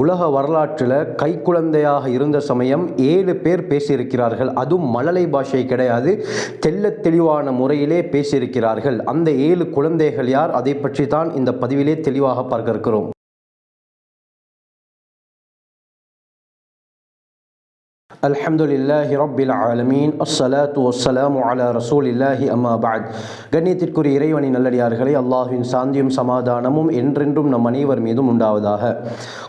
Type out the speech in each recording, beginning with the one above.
உலக வரலாற்றில் கைக்குழந்தையாக இருந்த சமயம் ஏழு பேர் பேசியிருக்கிறார்கள். அதுவும் மழலை பாஷை கிடையாது. தெல்ல தெளிவான முறையிலே பேசியிருக்கிறார்கள். அந்த ஏழு குழந்தைகள் யார்? அதை பற்றி தான் இந்த பதிவிலே தெளிவாக பார்க்க இருக்கிறோம் அல்ஹம்துலில்லாஹி ரப்பில் ஆலமீன். அஸ்ஸலாத்து வஸ்ஸலாமு அலா ரசூலில்லாஹி அம்மா பஅத். கண்ணியத்திற்குரிய இறைவனின் நல்லடியார்களே அல்லாஹின் சாந்தியும் சமாதானமும் என்றென்றும் நம் அனைவர் மீதும் உண்டாவதாக.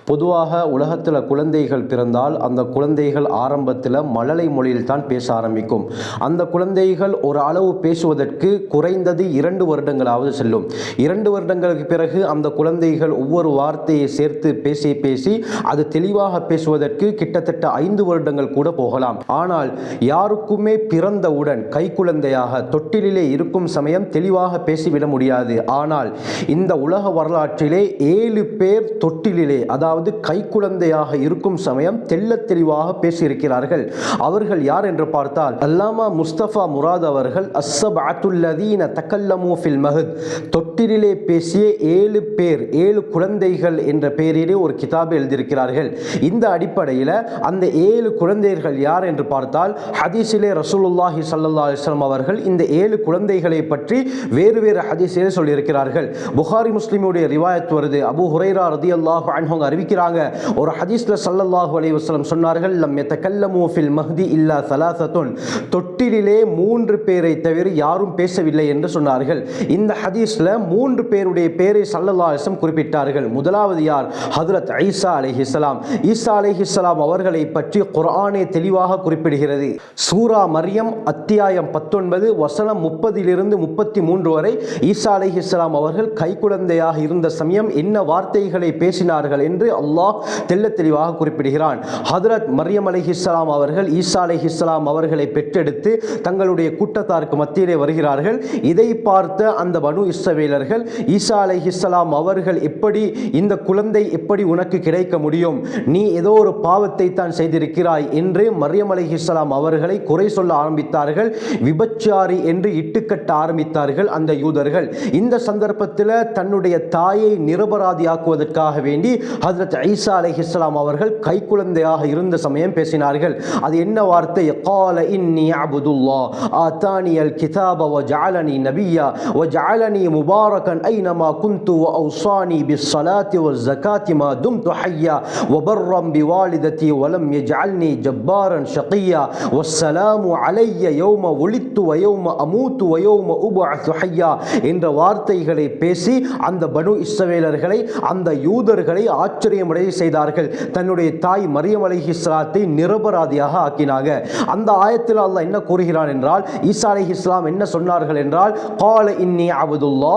பொதுவாக உலகத்தில் குழந்தைகள் பிறந்தால் அந்த குழந்தைகள் ஆரம்பத்தில் மழலை மொழியில் தான் பேச ஆரம்பிக்கும். அந்த குழந்தைகள் ஒரு அளவு பேசுவதற்கு குறைந்தது இரண்டு வருடங்களாவது செல்லும். இரண்டு வருடங்களுக்கு பிறகு அந்த குழந்தைகள் ஒவ்வொரு வார்த்தையை சேர்த்து பேசி பேசி அது தெளிவாக பேசுவதற்கு கிட்டத்தட்ட ஐந்து வருடங்கள் கூட போகலாம். ஆனால் யாருக்குமே பிறந்தவுடன் கைக்குழந்தையாக தொட்டிலே இருக்கும் சமயம் தெளிவாக பேசிவிட முடியாது. ஆனால் இந்த உலக வரலாற்றிலே ஏழு பேர் தொட்டிலே அதாவது அதாவது கைக்குழந்தையாக இருக்கும் சமயம் தெள்ளத் தெளிவாக பேசியிருக்கிறார்கள். அவர்கள் யார் என்று பார்த்தால் அல்லாமா முஸ்தபா முராத் அவர்கள் அஸ்ஸப் அத்துல்லதீன தக்கல்லமு ஃபில் மஹத். தொட்டிலே பேசிய ஏழு பேர் ஏழு குழந்தைகள் என்ற பெயரிலே ஒரு கிதாபை எழுதியிருக்கிறார்கள். இந்த அடிப்படையில் அந்த ஏழு குழந்தைகள் யார் என்று பார்த்தால் ஹதீஸிலே ரசூலுல்லாஹி சல்லா அலைஹி அவர்கள் இந்த ஏழு குழந்தைகளை பற்றி வேறு வேறு ஹதீஸிலே சொல்லியிருக்கிறார்கள். புகாரி முஸ்லிமுடைய ரிவாயத் வருது. அபு ஹுரைரா ரதி அல்லாஹ் அன்ஹோங் அறிவி அறிவிக்கிறாங்க ஒரு ஹதீஸ்ல சல்லல்லாஹு அலைஹி சொன்னார்கள் லம் யதகல்லமு ஃபில் மஹ்தி இல்லா சலாசத்துன் தொட்டிலே மூன்று பேரை தவிர யாரும் பேசவில்லை என்று சொன்னார்கள். இந்த ஹதீஸ்ல மூன்று பேருடைய பேரை ஸல்லல்லாஹு குறிப்பிட்டார்கள். முதலாவது யார்? ஹதரத் ஐசா அலிஹிஸ்லாம் ஈசா அலிஹிஸ்லாம் அவர்களை பற்றி குரானே தெளிவாக குறிப்பிடுகிறது. சூரா மரியம் அத்தியாயம் பத்தொன்பது வசனம் முப்பதிலிருந்து முப்பத்தி மூன்று வரை ஈசா அலிஹிஸ்லாம் அவர்கள் கைக்குழந்தையாக இருந்த சமயம் என்ன வார்த்தைகளை பேசினார்கள் என்று அல்லாஹ் தெல்ல தெளிவாக குறிப்பிடுகிறான். ஹதரத் மரியம் அலி இஸ்லாம் அவர்கள் ஈசா அலி இஸ்லாம் அவர்களை பெற்றெடுத்து தங்களுடைய கூட்டத்தாருக்கு மத்தியிலே வருகிறார்கள். இதை பார்த்த அந்த பனு இஸ்ரவேலர்கள் ஈசா அலைஹிஸ்ஸலாம் அவர்கள் எப்படி இந்த குழந்தை எப்படி உனக்கு கிடைக்க முடியும்? நீ ஏதோ ஒரு பாவத்தை தான் செய்திருக்கிறாய் என்று மரியம் அலைஹிஸ்ஸலாம் அவர்களை குறை சொல்ல ஆரம்பித்தார்கள். விபச்சாரி என்று இட்டுக்கட்ட ஆரம்பித்தார்கள் அந்த யூதர்கள். இந்த சந்தர்ப்பத்தில் தன்னுடைய தாயை நிரபராதியாக்குவதற்காக வேண்டி ஹசரத் ஹதரத் ஐசா அலை இஸ்லாம் அவர்கள் கைக்குழந்தையாக இருந்த சமயம் பேசினார்கள். அது என்ன வார்த்தை? கால இன்னி அபுதுல்லா ஆத்தானியல் கிதாப வ ஜாலனி நபியா வ ஜாலனி முபாரகன் ஐனமா குந்து வ அவுசானி பி சலாத்தி வ ஜகாத்தி மா தும் துஹையா வ பர்ரம் பி வாலிதத்தி வலம் யஜ்அல்னி ஜப்பாரன் ஷகியா வ சலாமு அலைய யோம ஒளித்து வ யௌம அமூத்து வ யௌம உபஅத்து ஹையா என்ற வார்த்தைகளை பேசி அந்த பனு இஸ்ரவேலர்களை அந்த யூதர்களை ஆச்சரிய ஆச்சரியமடைய செய்தார்கள். தன்னுடைய தாய் மரியம் அலைஹிஸ்லாத்தை நிரபராதியாக ஆக்கினாங்க. அந்த ஆயத்தில் அல்லாஹ் என்ன கூறுகிறான் என்றால் ஈசா அலி இஸ்லாம் என்ன சொன்னார்கள் என்றால் கால இன்னி அபுதுல்லா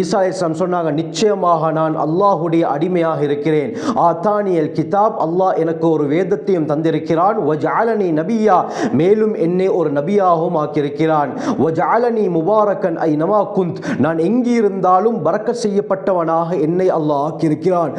ஈசா அலி இஸ்லாம் சொன்னாங்க நிச்சயமாக நான் அல்லாஹுடைய அடிமையாக இருக்கிறேன். ஆத்தானியல் கிதாப் அல்லாஹ் எனக்கு ஒரு வேதத்தையும் தந்திருக்கிறான். வஜாலனி நபியா. மேலும் என்னை ஒரு நபியாகவும் ஆக்கியிருக்கிறான். வஜாலனி முபாரக்கன் ஐ நமா குந்த். நான் எங்கிருந்தாலும் பறக்க செய்யப்பட்டவனாக என்னை அல்லாஹ் ஆக்கியிருக்கிறான்.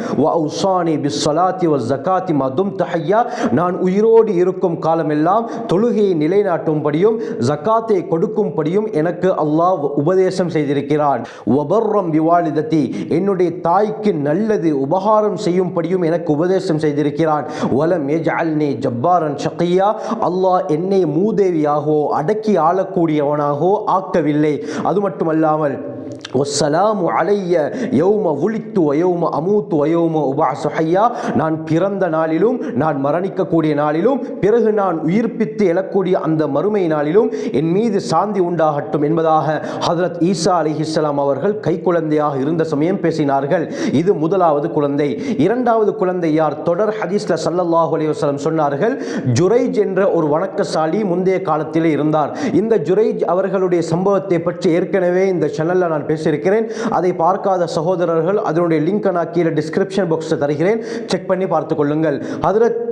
வ பிஸ் சலாத்தி வ ஜக்காத்தி மதும் தஹையா. நான் உயிரோடு இருக்கும் காலமெல்லாம் தொழுகையை நிலைநாட்டும்படியும் ஜக்காத்தை கொடுக்கும்படியும் எனக்கு அல்லாஹ் உபதேசம் செய்திருக்கிறான். ஒபர்ரம் விவாலிதத்தி என்னுடைய தாய்க்கு நல்லது உபகாரம் செய்யும்படியும் எனக்கு உபதேசம் செய்திருக்கிறான். வலம் எஜ்அல்னி ஜப்பாரன் ஷக்கியா அல்லாஹ் என்னை மூதேவியாகவோ அடக்கி ஆளக்கூடியவனாகவோ ஆக்கவில்லை. அது மட்டுமல்லாமல் ஒசலாமு அலைய யௌம உளித்து வயோம அமூத்து வயோம உபாசு ஹையா. நான் பிறந்த நாளிலும் நான் மரணிக்கக்கூடிய நாளிலும் பிறகு நான் உயிர்ப்பித்து எழக்கூடிய அந்த மறுமை நாளிலும் என் மீது சாந்தி உண்டாகட்டும் என்பதாக ஹதரத் ஈசா அலிஹிஸ்லாம் அவர்கள் கைக்குழந்தையாக இருந்த சமயம் பேசினார்கள். இது முதலாவது குழந்தை. இரண்டாவது குழந்தை யார்? தொடர் ஹதீஸ்ல சல்லல்லாஹு அலி வஸல்லம் சொன்னார்கள் ஜுரைஜ் என்ற ஒரு வணக்கசாலி முந்தைய காலத்திலே இருந்தார். இந்த ஜுரைஜ் அவர்களுடைய சம்பவத்தை பற்றி ஏற்கனவே இந்த சேனல்ல நான் பேசியிருக்கிறேன். அதை பார்க்காத சகோதரர்கள் அதனுடைய லிங்க் நான் கீழே டிஸ்கிரிப்ஷன் பாக்ஸில் தருகிறேன். செக் பண்ணி பார்த்துக்கொள்ளுங்கள் அதில்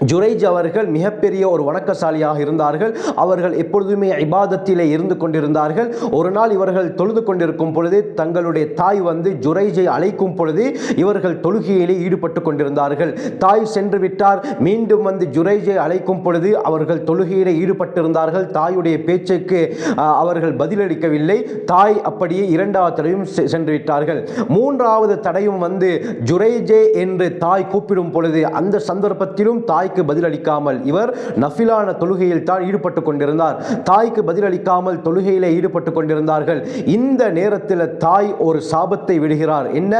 ஜுரைஜ் அவர்கள் மிகப்பெரிய ஒரு வணக்கசாலியாக இருந்தார்கள். அவர்கள் எப்பொழுதுமே இபாதத்திலே இருந்து கொண்டிருந்தார்கள். ஒரு நாள் இவர்கள் தொழுது கொண்டிருக்கும் பொழுது தங்களுடைய தாய் வந்து ஜுரைஜை அழைக்கும் பொழுது இவர்கள் தொழுகையிலே ஈடுபட்டு கொண்டிருந்தார்கள். தாய் சென்று விட்டார். மீண்டும் வந்து ஜுரைஜை அழைக்கும் பொழுது அவர்கள் தொழுகையிலே ஈடுபட்டிருந்தார்கள். தாயுடைய பேச்சுக்கு அவர்கள் பதிலளிக்கவில்லை. தாய் அப்படியே இரண்டாவது தடையும் செ- சென்று விட்டார்கள். மூன்றாவது தடையும் வந்து ஜுரைஜே என்று தாய் கூப்பிடும் பொழுது அந்த சந்தர்ப்பத்திலும் தாய் தாய்க்கு பதிலளிக்காமல் இவர் நஃபிலான தொழுகையில் தான் ஈடுபட்டு கொண்டிருந்தார். தாய்க்கு பதிலளிக்காமல் தொழுகையிலே ஈடுபட்டு கொண்டிருந்தார்கள். இந்த நேரத்தில் தாய் ஒரு சாபத்தை விடுகிறார். என்ன?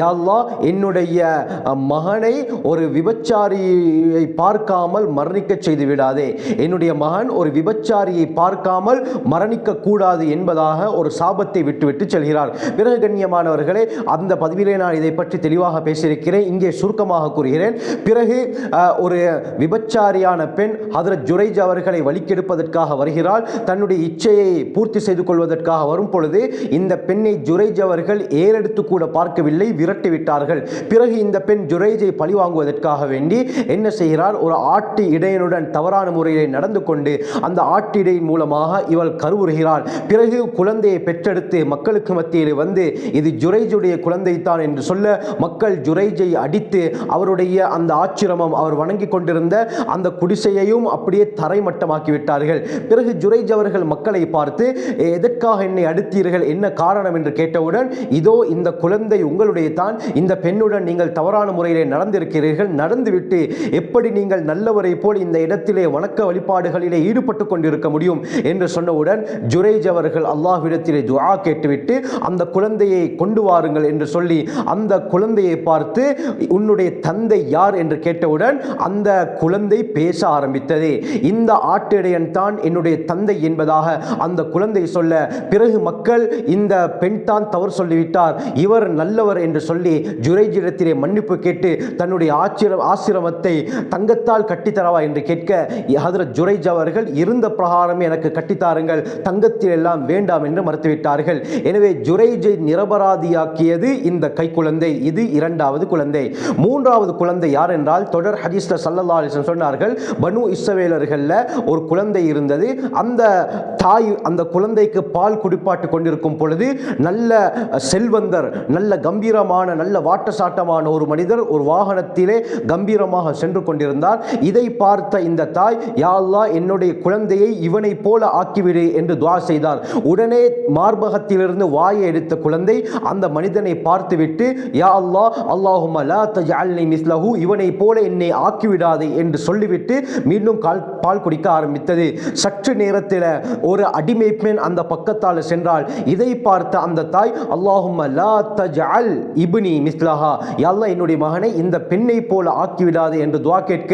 யாழ்லா என்னுடைய மகனை ஒரு விபச்சாரியை பார்க்காமல் மரணிக்க செய்து விடாதே. என்னுடைய மகன் ஒரு விபச்சாரியை பார்க்காமல் மரணிக்க கூடாது என்பதாக ஒரு சாபத்தை விட்டுவிட்டு செல்கிறார். பிறகு கண்ணியமானவர்களே அந்த பதிவிலே நான் இதை பற்றி தெளிவாக பேசியிருக்கிறேன். இங்கே சுருக்கமாக கூறுகிறேன். பிறகு ஒரு விபச்சாரியான பெண் ஹதரத் ஜுரைஜ் அவர்களை வலிக்கெடுப்பதற்காக வருகிறாள். தன்னுடைய இச்சையை பூர்த்தி செய்து கொள்வதற்காக வரும் பொழுது இந்த பெண்ணை ஜுரைஜ் அவர்கள் ஏறெடுத்து கூட பார்க்கவில்லை விரட்டி விட்டார்கள். பிறகு இந்த பெண் ஜுரைஜை பழிவாங்குவதற்காக வேண்டி என்ன செய்கிறார் ஒரு ஆட்டு இடையனுடன் தவறான முறையிலே நடந்து கொண்டு அந்த ஆட்டு இடையின் மூலமாக இவள் கருவுறுகிறாள். பிறகு குழந்தையை பெற்றெடுத்து மக்களுக்கு மத்தியில் வந்து இது ஜுரைஜுடைய குழந்தை தான் என்று சொல்ல மக்கள் ஜுரைஜை அடித்து அவருடைய அந்த ஆச்சிரமம் அவர் வணங்கி கொண்டிருந்த அந்த குடிசையையும் அப்படியே தரைமட்டமாக்கி விட்டார்கள் பிறகு ஜுரைஜ் அவர்கள் மக்களை பார்த்து எதற்காக என்னை அடித்தீர்கள்? என்ன காரணம்? என்று கேட்டவுடன் இதோ இந்த குழந்தை உங்களுடைய தான் இந்த பெண்ணுடன் நீங்கள் தவறான முறையிலே நடந்திருக்கிறீர்கள். நடந்துவிட்டு எப்படி நீங்கள் நல்லவரை போல் இந்த இடத்திலே வணக்க வழிபாடுகளிலே ஈடுபட்டு கொண்டிருக்க முடியும்? என்று சொன்னவுடன் ஜுரைஜ் அவர்கள் அல்லாஹ்விடத்திலே துவா கேட்டுவிட்டு அந்த குழந்தையை கொண்டு வாருங்கள் என்று சொல்லி அந்த குழந்தையை பார்த்து உன்னுடைய தந்தை யார்? என்று கேட்டவுடன் அந்த குழந்தை பேச ஆரம்பித்தது. இந்த ஆட்டிடையன் தான் என்னுடைய தந்தை என்பதாக அந்த குழந்தை சொல்ல பிறகு மக்கள் இந்த பெண் தான் தவறு சொல்லிவிட்டார். இவர் நல்லவர் என்று சொல்லி ஜுரைஜிடத்திலே மன்னிப்பு கேட்டு தன்னுடைய ஆச்சிர ஆசிரமத்தை தங்கத்தால் கட்டித்தரவா என்று கேட்க ஹதரத் ஜுரைஜ் அவர்கள் இருந்த பிரகாரமே எனக்கு கட்டித்தாருங்கள் தங்கத்தில் எல்லாம் வேண்டாம் என்று மறுத்துவிட்டார்கள். எனவே ஜுரைஜை நிரபராதியாக்கியது இந்த கைக்குழந்தை. இது இரண்டாவது குழந்தை. மூன்றாவது குழந்தை யார் என்றால் தொடர் ஹதீஸ்ல சல்லல்லா அலிஸ்லம் சொன்னார்கள் பனு இஸ்ரவேலர்களில் ஒரு குழந்தை இருந்தது. அந்த தாய் அந்த குழந்தைக்கு பால் குடிப்பாட்டு கொண்டிருக்கும் பொழுது நல்ல செல்வந்தர் நல்ல கம்பீரமான நல்ல வாட்டசாட்டமான ஒரு மனிதர் ஒரு வாகனத்திலே கம்பீரமாக சென்று கொண்டிருந்தார். இதை பார்த்த இந்த தாய் யா அல்லாஹ் என்னுடைய குழந்தையை இவனைப் போல ஆக்கிவிடு என்று துவா செய்தார். உடனே மார்பகத்திலிருந்து வாயை எடுத்த குழந்தை அந்த மனிதனை பார்த்துவிட்டு யா அல்லாஹ் அல்லாஹும்ம இவனை மிஸ்லஹு இவனைப் போல என்னை விடாது என்று சொல்லிவிட்டு மீண்டும் கால் பால் குடிக்க ஆரம்பித்தது. சற்று நேரத்தில் ஒரு அடிமை பெண் அந்த பக்கத்தால் சென்றால் இதை பார்த்த அந்த தாய் அல்லாஹும் லா தஜ்அல் இப்னி மிஸ்லஹா. யா என்னுடைய மகனை இந்த பெண்ணை போல ஆக்கிவிடாது என்று துவா கேட்க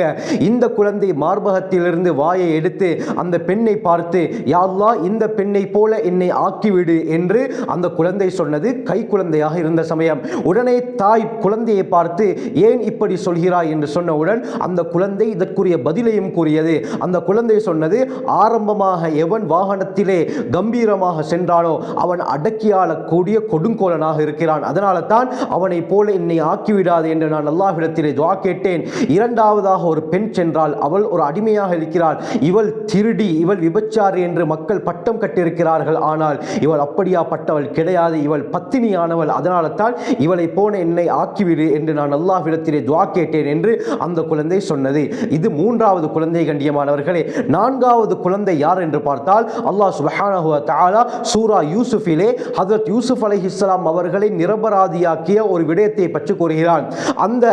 இந்த குழந்தை மார்பகத்திலிருந்து வாயை எடுத்து அந்த பெண்ணை பார்த்து யா இந்த பெண்ணை போல என்னை ஆக்கிவிடு என்று அந்த குழந்தை சொன்னது. கை குழந்தையாக இருந்த சமயம் உடனே தாய் குழந்தையை பார்த்து ஏன் இப்படி சொல்கிறாய்? என்று சொன்னவுடன் அந்த குழந்தை இதற்குரிய பதிலையும் கூறியது. அந்த குழந்தை சொன்னது ஆரம்பமாக எவன் வாகனத்திலே கம்பீரமாக சென்றானோ அவன் அடக்கியாளக்கூடிய கொடுங்கோலனாக இருக்கிறான். அதனால தான் அவனை போல என்னை ஆக்கிவிடாது என்று நான் அல்லாஹ்விடத்திலே துவா கேட்டேன். இரண்டாவதாக ஒரு பெண் சென்றால் அவள் ஒரு அடிமையாக இருக்கிறாள். இவள் திருடி இவள் விபச்சாரி என்று மக்கள் பட்டம் கட்டியிருக்கிறார்கள். ஆனால் இவள் அப்படியா பட்டவள் கிடையாது. இவள் பத்தினியானவள். அதனால தான் இவளை போன என்னை ஆக்கிவிடு என்று நான் அல்லாஹ்விடத்திலே துவா கேட்டேன் என்று அந்த குழந்தை என்பதை சொன்னது. இது மூன்றாவது குழந்தை கண்டியமானவர்களே நான்காவது குழந்தை யார் என்று பார்த்தால் அல்லாஹ் சுபஹானஹு வ தஆலா சூரா யூசுஃபிலே ஹஜரத் யூசுப் அலைஹிஸ்ஸலாம் அவர்களை நிரபராதியாக்கிய ஒரு விடயத்தை பற்றி கூறுகிறான். அந்த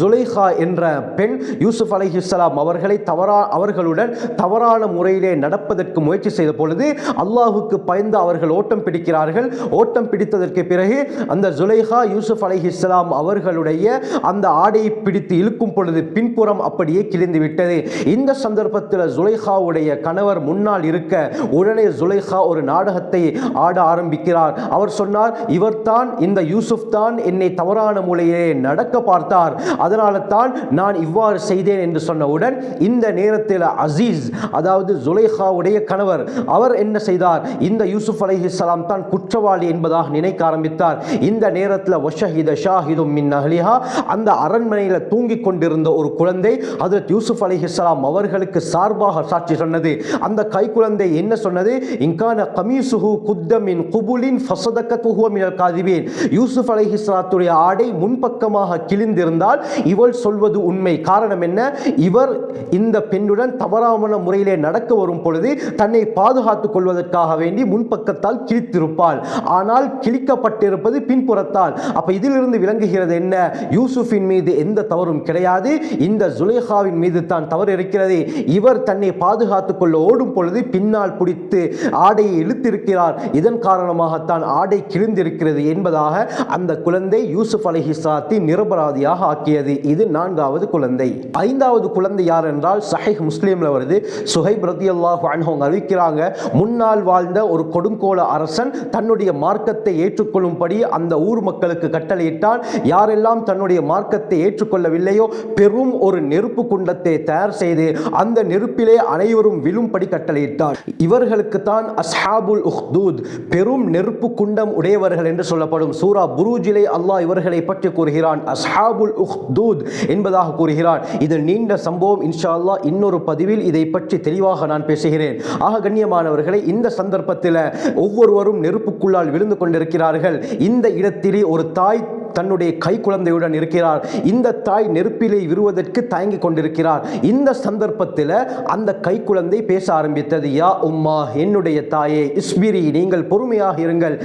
ஜுலைஹா என்ற பெண் யூசுப் அலைஹிஸ்ஸலாம் அவர்களை தவறா அவர்களுடன் தவறான முறையிலே நடப்பதற்கு முயற்சி செய்த பொழுது அல்லாஹுக்கு பயந்து அவர்கள் ஓட்டம் பிடிக்கிறார்கள். ஓட்டம் பிடித்ததற்கு பிறகு அந்த ஜுலைஹா யூசுப் அலைஹிஸ்ஸலாம் அவர்களுடைய அந்த ஆடையை பிடித்து இழுக்கும் பொழுது பின்புற கோபுரம் அப்படியே கிழிந்து விட்டது இந்த சந்தர்ப்பத்தில் ஜுலைஹாவுடைய கணவர் முன்னால் இருக்க உடனே ஜுலைஹா ஒரு நாடகத்தை ஆட ஆரம்பிக்கிறார். அவர் சொன்னார் இவர்தான் இந்த யூசுப் தான் என்னை தவறான மூலையிலே நடக்க பார்த்தார். அதனால தான் நான் இவ்வாறு செய்தேன் என்று சொன்னவுடன் இந்த நேரத்தில் அசீஸ் அதாவது ஜுலைஹாவுடைய கணவர் அவர் என்ன செய்தார்? இந்த யூசுப் அலைஹிஸ்ஸலாம் தான் குற்றவாளி என்பதாக நினைக்க ஆரம்பித்தார். இந்த நேரத்தில் வஷஹித ஷாஹிதும் மின் அஹ்லிஹா அந்த அரண்மனையில் தூங்கிக் கொண்டிருந்த ஒரு குழந்தை குழந்தை ஹஜரத் யூசுப் அலைஹிஸ்ஸலாம் அவர்களுக்கு சார்பாக சாட்சி சொன்னது. அந்த கைக்குழந்தை என்ன சொன்னது? இங்கான கமீசுஹு குத்தமின் குபுலின் ஃபசதக்கத்துஹுவ காதிவேன் யூசுப் அலி இஸ்லாத்துடைய ஆடை முன்பக்கமாக கிழிந்திருந்தால் இவள் சொல்வது உண்மை. காரணம் என்ன? இவர் இந்த பெண்ணுடன் தவறான முறையிலே நடக்க வரும் பொழுது தன்னை பாதுகாத்துக் கொள்வதற்காக வேண்டி முன்பக்கத்தால் கிழித்திருப்பாள். ஆனால் கிழிக்கப்பட்டிருப்பது பின்புறத்தால். அப்ப இதிலிருந்து விளங்குகிறது என்ன? யூசுஃபின் மீது எந்த தவறும் கிடையாது. இந்த ஜுலேஹாவின் மீது தான் தவறு இருக்கிறது. இவர் தன்னை பாதுகாத்துக் கொள்ள ஓடும் பொழுது பின்னால் பிடித்து ஆடையை இழுத்திருக்கிறார். இதன் காரணமாகத்தான் ஆடை கிழிந்திருக்கிறது என்பதாக அந்த குழந்தை யூசுப் அலைஹிஸ்ஸலாத்தை நிரபராதியாக ஆக்கியது. இது நான்காவது குழந்தை. ஐந்தாவது குழந்தை யார் என்றால் சஹை முஸ்லீம்ல வருது. சுஹைப் ரதி அல்லாஹ் அவங்க அறிவிக்கிறாங்க முன்னால் வாழ்ந்த ஒரு கொடுங்கோல அரசன் தன்னுடைய மார்க்கத்தை ஏற்றுக்கொள்ளும்படி அந்த ஊர் மக்களுக்கு கட்டளையிட்டான். யாரெல்லாம் தன்னுடைய மார்க்கத்தை ஏற்றுக்கொள்ளவில்லையோ பெரும் ஒரு நெருப்பு குண்டத்தை தயார் செய்து அந்த நெருப்பிலே அனைவரும் விழும்படி கட்டளையிட்டார். இவர்களுக்கு தான் அஸ்ஹாபுல் உஹ்தூத் பெரும் நெருப்பு குண்டம் உடையவர்கள் என்று சொல்லப்படும் சூரா புரூஜிலே அல்லாஹ் இவர்களை பற்றி கூறுகிறான். அஸ்ஹாபுல் உஹ்தூத் என்பதாக கூறுகிறான். இது நீண்ட சம்பவம். இன்ஷா அல்லாஹ் இன்னொரு பதிவில் இதை பற்றி தெளிவாக நான் பேசுகிறேன். ஆக கண்ணியமானவர்களை இந்த சந்தர்ப்பத்தில் ஒவ்வொருவரும் நெருப்புக்குள்ளால் விழுந்து கொண்டிருக்கிறார்கள். இந்த இடத்திலே ஒரு தாய் தன்னுடைய கை குழந்தையுடன் இருக்கிறார். இந்த தாய் நெருப்பிலே விருவதற்கு தயங்கி கொண்டிருக்கிறார். இந்த சந்தர்ப்பத்தில் அந்த கை குழந்தை பேச ஆரம்பித்தது யா உம்மா என்னுடைய தாயே இஸ்பிரி நீங்கள் பொறுமையாக இருங்கள்.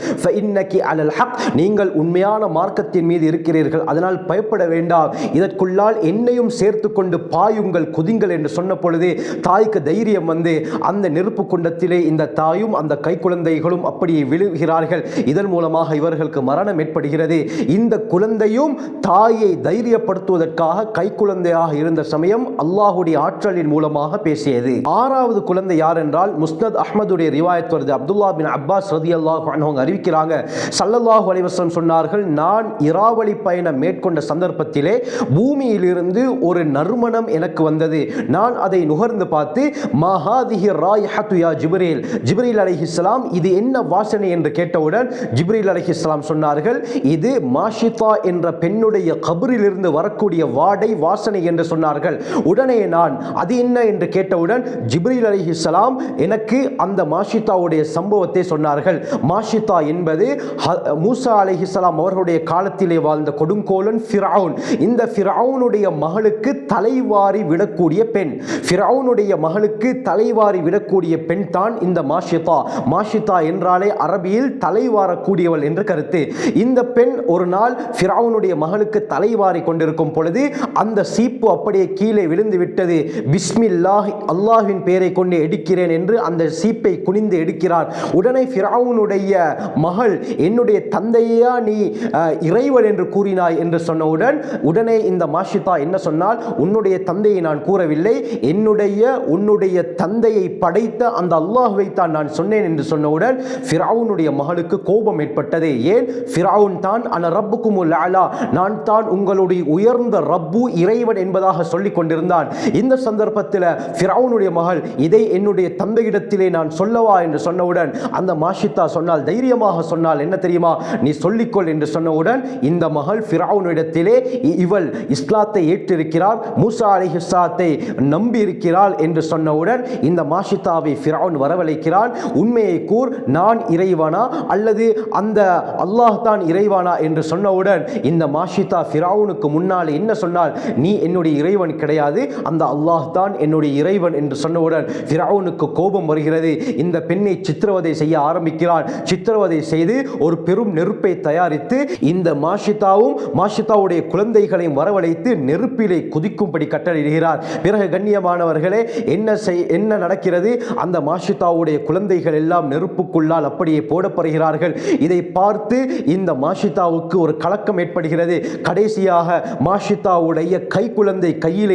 அலல் ஹக் நீங்கள் உண்மையான மார்க்கத்தின் மீது இருக்கிறீர்கள். அதனால் பயப்பட வேண்டாம். இதற்குள்ளால் என்னையும் சேர்த்து கொண்டு பாயுங்கள் குதிங்கள் என்று சொன்ன பொழுது தாய்க்கு தைரியம் வந்து அந்த நெருப்பு குண்டத்திலே இந்த தாயும் அந்த கை குழந்தைகளும் அப்படியே விழுகிறார்கள். இதன் மூலமாக இவர்களுக்கு மரணம் ஏற்படுகிறது. இந்த குழந்தையும் தாயை தைரியப்படுத்துவதற்காக கை குழந்தையாக இருந்த சமயம் அல்லாஹுடைய ஆற்றலின் மூலமாக பேசியது. ஆறாவது குழந்தை யார் என்றால் முஸ்னத் அஹமதுடைய ரிவாயத் வருது. அப்துல்லா பின் அப்பாஸ் ரதி அல்லாஹ் அவங்க அறிவிக்கிறாங்க. சல்லல்லாஹு அலைவசம் சொன்னார்கள் நான் இராவளி பயணம் மேற்கொண்ட சந்தர்ப்பத்திலே பூமியிலிருந்து ஒரு நறுமணம் எனக்கு வந்தது. நான் அதை நுகர்ந்து பார்த்து மஹாதிஹி ராய் ஹத்துயா ஜிப்ரீல். ஜிப்ரீல் அலைஹிஸ்ஸலாம் இது என்ன வாசனை? என்று கேட்டவுடன் ஜிப்ரீல் அலைஹிஸ்ஸலாம் சொன்னார்கள் இது மாஷி மாஷிதா என்ற பெண்ணுடைய கபரிலிருந்து வரக்கூடிய வாடை வாசனை என்று சொன்னார்கள். உடனே நான் அது என்ன? என்று கேட்டவுடன் ஜிப்ரீல் அலைஹிஸ்ஸலாம் எனக்கு அந்த மாஷிதாவுடைய சம்பவத்தை சொன்னார்கள். மாஷிதா என்பது மூசா மூசா இஸ்லாம் அவர்களுடைய காலத்திலே வாழ்ந்த கொடுங்கோலன் ஃபிரவுன் இந்த ஃபிரவுனுடைய மகளுக்கு தலைவாரி விடக்கூடிய பெண். ஃபிரவுனுடைய மகளுக்கு தலைவாரி விடக்கூடிய பெண் தான் இந்த மாஷிதா. மாஷிதா என்றாலே அரபியில் தலைவாரக்கூடியவள் என்று கருத்து. இந்த பெண் ஒரு நாள் ஃபிரவுனுடைய மகளுக்கு தலைவாரி கொண்டிருக்கும் பொழுது அந்த சீப்பு அப்படியே கீழே விழுந்து விட்டது. பிஸ்மில்லாஹ் அல்லாஹின் பெயரை கொண்டு எடுக்கிறேன் என்று அந்த சீப்பை குனிந்து எடுக்கிறார். உடனே ஃபிரவுனுடைய மகள் என்னுடைய தந்தையா நீ இறைவன் என்று கூறினாய் என்று சொன்னவுடன் உடனே இந்த மாஷிதா என்ன சொன்னால் உன்னுடைய தந்தையை நான் கூறவில்லை. என்னுடைய உன்னுடைய தந்தையை படைத்த அந்த அல்லாஹுவை தான் நான் சொன்னேன் என்று சொன்னவுடன் ஃபிரவுனுடைய மகளுக்கு கோபம் ஏற்பட்டது. ஏன்? ஃபிரவுன் தான் அன ரப்புக்குமுல் அலா. நான் தான் உங்களுடைய உயர்ந்த ரப்பு இறைவன் என்பதாக சொல்லிக் கொண்டிருந்தான். இந்த சந்தர்ப்பத்தில் ஃபிரவுனுடைய மகள் இதை என்னுடைய தந்தையிடத்திலே நான் சொல்லவா? என்று சொன்னவுடன் அந்த மாஷித்தா சொன்னால் தைரியமாக சொன்னால் என்ன தெரியுமா? நீ சொல்லிக்கொள் என்று சொன்னவுடன் இந்த மகள் ஃபிரவுனிடத்திலே இவள் இஸ்லாத்தை ஏற்றிருக்கிறார் மூசா அலிஹிஸ்லாத்தை நம்பி இருக்கிறாள் என்று சொன்னவுடன் இந்த மாஷித்தாவை ஃபிரவுன் வரவழைக்கிறான். உண்மையை கூர் நான் இறைவனா? அல்லது அந்த அல்லாஹ் தான் இறைவனா? என்று சொன்ன சொன்னவுடன் இந்த மாஷிதா ஃபிராவுனுக்கு முன்னால் என்ன சொன்னால் நீ என்னுடைய இறைவன் கிடையாது அந்த அல்லாஹ் தான் என்னுடைய இறைவன் என்று சொன்னவுடன் ஃபிராவுனுக்கு கோபம் வருகிறது. இந்த பெண்ணை சித்திரவதை செய்ய ஆரம்பிக்கிறான் சித்திரவதை செய்து ஒரு பெரும் நெருப்பை தயாரித்து இந்த மாஷிதாவும் மாஷிதாவுடைய குழந்தைகளையும் வரவழைத்து நெருப்பிலே குதிக்கும்படி கட்டளையிடுகிறார். பிறகு கண்ணியமானவர்களே என்ன செய் என்ன நடக்கிறது? அந்த மாஷிதாவுடைய குழந்தைகள் எல்லாம் நெருப்புக்குள்ளால் அப்படியே போடப்படுகிறார்கள். இதை பார்த்து இந்த மாஷிதாவுக்கு ஒரு கலக்கம் ஏற்படுகிறது. கடைசியாக மாஷிதாவுடைய கை குழந்தை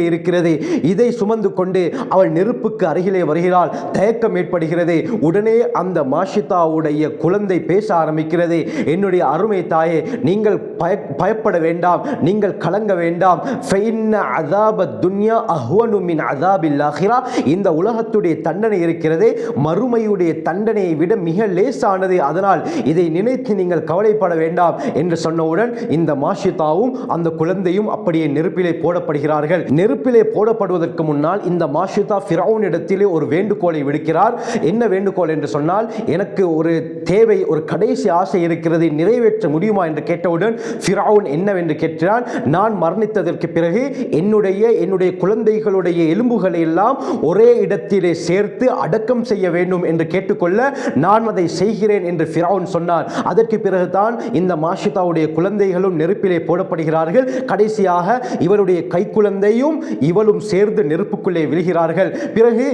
இருக்கிறது. இதை சுமந்து கொண்டு அவள் நெருப்புக்கு அருகிலே வருகிறாள். தயக்கம் ஏற்படுகிறது. உடனே அந்த மாஷிதாவுடைய குழந்தை பேச ஆரம்பிக்கிறது. என்னுடைய அருமை தாயே நீங்கள் பய பயப்பட வேண்டாம். நீங்கள் கலங்க வேண்டாம். அதாப துன்யா அஹ்வனுமின் அதாபில்லாஹிரா இந்த உலகத்துடைய தண்டனை இருக்கிறது. மறுமையுடைய தண்டனையை விட மிக லேசானது. அதனால் இதை நினைத்து நீங்கள் கவலைப்பட வேண்டாம் என்று சொன்ன சொன்னவுடன் இந்த மாஷிதாவும் அந்த குழந்தையும் அப்படியே நெருப்பிலே போடப்படுகிறார்கள். நெருப்பிலே போடப்படுவதற்கு முன்னால் இந்த மாஷிதா ஃபிரௌன் இடத்திலே ஒரு வேண்டுகோளை விடுக்கிறார். என்ன வேண்டுகோள் என்று சொன்னால் எனக்கு ஒரு தேவை ஒரு கடைசி ஆசை இருக்கிறது நிறைவேற்ற முடியுமா என்று கேட்டவுடன் ஃபிரௌன் என்னவென்று கேட்கிறான் நான் மரணித்ததற்கு பிறகு என்னுடைய என்னுடைய குழந்தைகளுடைய எலும்புகளை எல்லாம் ஒரே இடத்திலே சேர்த்து அடக்கம் செய்ய வேண்டும் என்று கேட்டுக்கொள்ள நான் அதை செய்கிறேன் என்று ஃபிரௌன் சொன்னார் அதற்கு பிறகுதான் இந்த மாஷிதாவுடைய குழந்தைகளும் நெருப்பிலே போடப்படுகிறார்கள். கடைசியாக இவருடைய கைக்குழந்தையும் இவளும் சேர்ந்து நெருப்புக்குள்ளே விழுகிறார்கள். பிறகு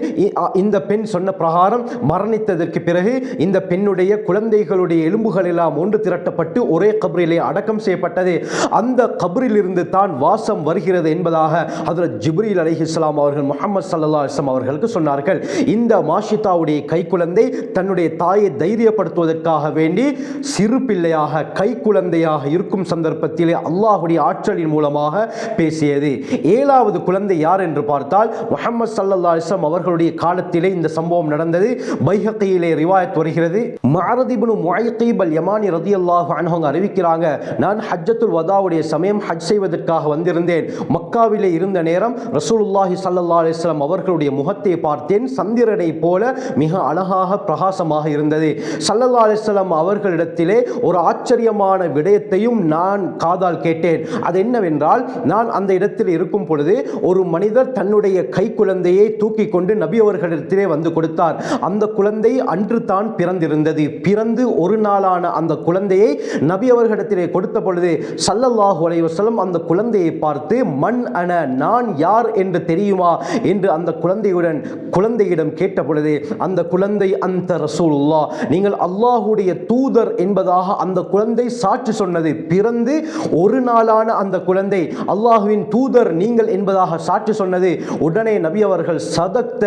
இந்த பெண் சொன்ன பிரகாரம் மரணித்ததற்கு பிறகு இந்த பெண்ணுடைய குழந்தைகளுடைய எலும்புகள் எல்லாம் ஒன்று திரட்டப்பட்டு ஒரே கபரிலே அடக்கம் செய்யப்பட்டது. அந்த கபரிலிருந்து தான் வாசம் வருகிறது என்பதாக அதில் ஜிப்ரீல் அலி இஸ்லாம் அவர்கள் முகமது சல்லா இஸ்லாம் அவர்களுக்கு சொன்னார்கள். இந்த மாஷிதாவுடைய கைக்குழந்தை தன்னுடைய தாயை தைரியப்படுத்துவதற்காக வேண்டி சிறு பிள்ளையாக கைக்குழந்தையாக இருக்கும் சந்தர்ப்பத்திலே அல்லாஹுடைய ஆற்றலின் மூலமாக பேசியது. ஏழாவது குழந்தை யார் என்று பார்த்தால் முகமது சல்லா அலிஸ்லாம் அவர்களுடைய காலத்திலே இந்த சம்பவம் நடந்தது. பைஹக்கையிலே ரிவாயத் வருகிறது. மாரதிபுனு முயக்கீப் அல் யமானி ரதி அல்லாஹு அவங்க அறிவிக்கிறாங்க நான் ஹஜ்ஜத்துல் வதாவுடைய சமயம் ஹஜ் செய்வதற்காக வந்திருந்தேன். மக்காவிலே இருந்த நேரம் ரசூலுல்லாஹி ஸல்லல்லாஹு அலிஸ்லாம் அவர்களுடைய முகத்தை பார்த்தேன். சந்திரனை போல மிக அழகாக பிரகாசமாக இருந்தது. சல்லல்லா அலிஸ்லாம் அவர்களிடத்திலே ஒரு ஆச்சரியமான விடயத்தையும் நான் காதால் கேட்டேன். அது என்னவென்றால் நான் அந்த இடத்தில் இருக்கும் பொழுது ஒரு மனிதர் தன்னுடைய கை குழந்தையை தூக்கி கொண்டு நபி அவர்களிடத்திலே வந்து கொடுத்தார். அந்த குழந்தை அன்று தான் பிறந்திருந்தது. பிறந்து ஒரு நாளான அந்த குழந்தையை நபி அவர்களிடத்திலே கொடுத்த பொழுது சல்லல்லாஹு அலைவசலம் அந்த குழந்தையை பார்த்து மண் அன நான் யார் என்று தெரியுமா? என்று அந்த குழந்தையுடன் குழந்தையிடம் கேட்ட பொழுது அந்த குழந்தை அந்த ரசூலுல்லா நீங்கள் அல்லாஹுடைய தூதர் என்பதாக அந்த குழந்தை சாட்சி சொன்னது. பிறந்து ஒரு நாளான அந்த குழந்தை அல்லாஹுவின் தூதர் நீங்கள் என்பதாக சாட்சி சொன்னது. உடனே நபி அவர்கள் சதக்த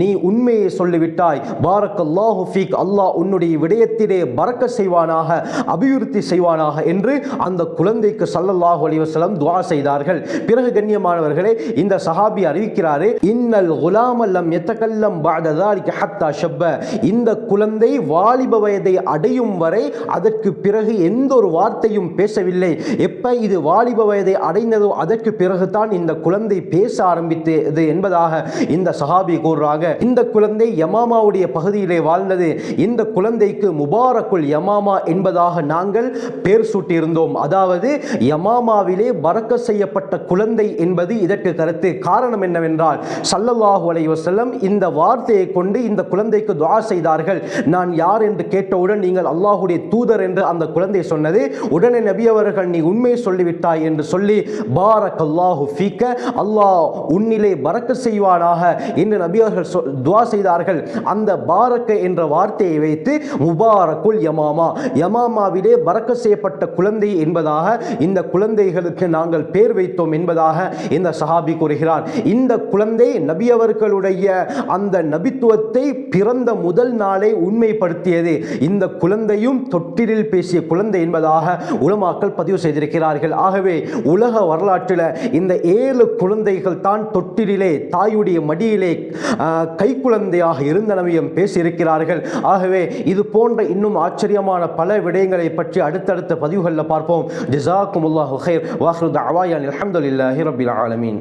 நீ உண்மையை சொல்லிவிட்டாய். பாரக் அல்லாஹு அல்லாஹ் உன்னுடைய விடயத்திலே பறக்க செய்வானாக அபிவிருத்தி செய்வானாக என்று அந்த குழந்தைக்கு சல்லல்லாஹு அலிவசலம் துவா செய்தார்கள். பிறகு கண்ணியமானவர்களே இந்த சஹாபி அறிவிக்கிறாரு இன்னல் குலாமல்லம் எத்தகல்லம் பாடதாலிக்கு ஹத்தா ஷப்ப. இந்த குழந்தை வாலிப வயதை அடையும் வரை அதற்கு பிறகு எந்த ஒரு வார்த்தையும் பேசவில்லை. எப்ப இது வாலிப வயதை அடைந்ததோ அதற்கு பிறகுதான் இந்த குழந்தை பேச ஆரம்பித்தது என்பதாக இந்த சஹாபி கூறுறாங்க. இந்த குழந்தை யமாமாவுடைய பகுதியிலே வாழ்ந்தது. இந்த குழந்தைக்கு முபாரக்குள் யமாமா என்பதாக நாங்கள் பேர் சூட்டியிருந்தோம். அதாவது யமாமாவிலே பறக்க செய்யப்பட்ட குழந்தை என்பது இதற்கு கருத்து. காரணம் என்னவென்றால் சல்லல்லாஹு அலைவசல்லம் இந்த வார்த்தையை கொண்டு இந்த குழந்தைக்கு துவா செய்தார்கள். நான் யார் என்று கேட்டவுடன் நீங்கள் அல்லாஹுடைய தூதர் என்று அந்த குழந்தை சொன்னது. உடனே நபி அவர்கள் நீ உண்மை சொல்லிவிட்டாய் என்று சொல்லி பாரக் அல்லாஹு ஃபீக்க அல்லாஹ் உன்னிலே பறக்க செய்வானாக என்று நபி அவர்கள் சொ- துஆ செய்தார்கள். அந்த பாரக்க என்ற வார்த்தையை வைத்து முபாரக்குல் யமாமா யமாமாவிலே பறக்க செய்யப்பட்ட குழந்தை என்பதாக இந்த குழந்தைகளுக்கு நாங்கள் பேர் வைத்தோம் என்பதாக இந்த சஹாபி கூறுகிறார். இந்த குழந்தை நபி அவர்களுடைய அந்த நபித்துவத்தை பிறந்த முதல் நாளை உண்மைப்படுத்தியது. இந்த குழந்தையும் தொட்டிலில் பேசிய குழந்தை என்பதாக உலமாக்கள் பதிவு செய்திருக்கிறார்கள். ஆகவே உலக வரலாற்றில் இந்த ஏழு குழந்தைகள் தான் தொட்டிலே தாயுடைய மடியிலே கைக்குழந்தையாக இருந்தனவையும் பேசியிருக்கிறார்கள். ஆகவே இது போன்ற இன்னும் ஆச்சரியமான பல விடயங்களை பற்றி அடுத்தடுத்த பதிவுகளில் பார்ப்போம். ஜிசாக்குமுல்லாஹு ஹைர் வாஹ்ருத் அவாயான் அலமதுல்லாஹி ரபில் ஆலமீன்.